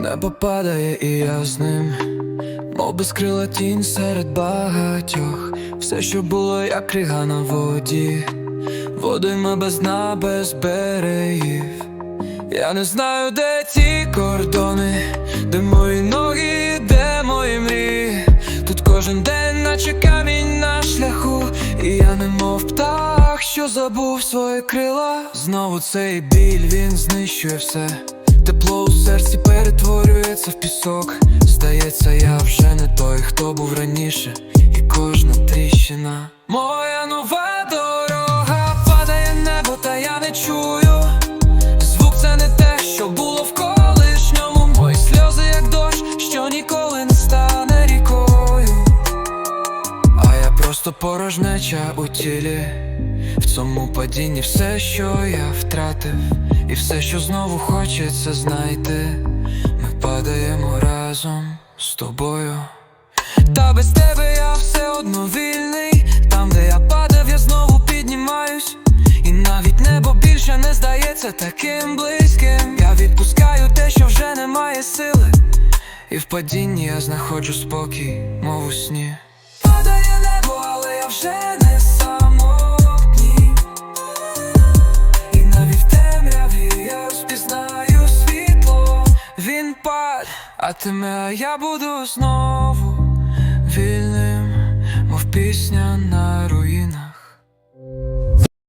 Небо падає, і я з ним, мов безкрила тінь серед багатьох. Все, що було, як крига на воді, водойма без дна, без берегів. Я не знаю, де ці кордони, де мої ноги, де мої мрії. Тут кожен день, наче камінь на шляху, і я не мов птах, що забув свої крила. Знову цей біль, він знищує все. Тепло у серці перетворюється в пісок. Здається, я вже не той, хто був раніше, і кожна тріщина. Моя нова дорога падає небо, та я не чую. Звук це не те, що було в колишньому. Мої сльози, як дощ, що ніколи не стане рікою. А я просто порожнеча у тілі. В цьому падінні все, що я втратив, і все, що знову хочеться знайти. Ми падаємо разом з тобою. Та без тебе я все одно вільний. Там, де я падав, я знову піднімаюсь. І навіть небо більше не здається таким близьким. Я відпускаю те, що вже немає сили. І в падінні я знаходжу спокій, мов у сні. Падає небо, але я вже Він пад, а тиме, я буду знову вільним, мов пісня на руїнах.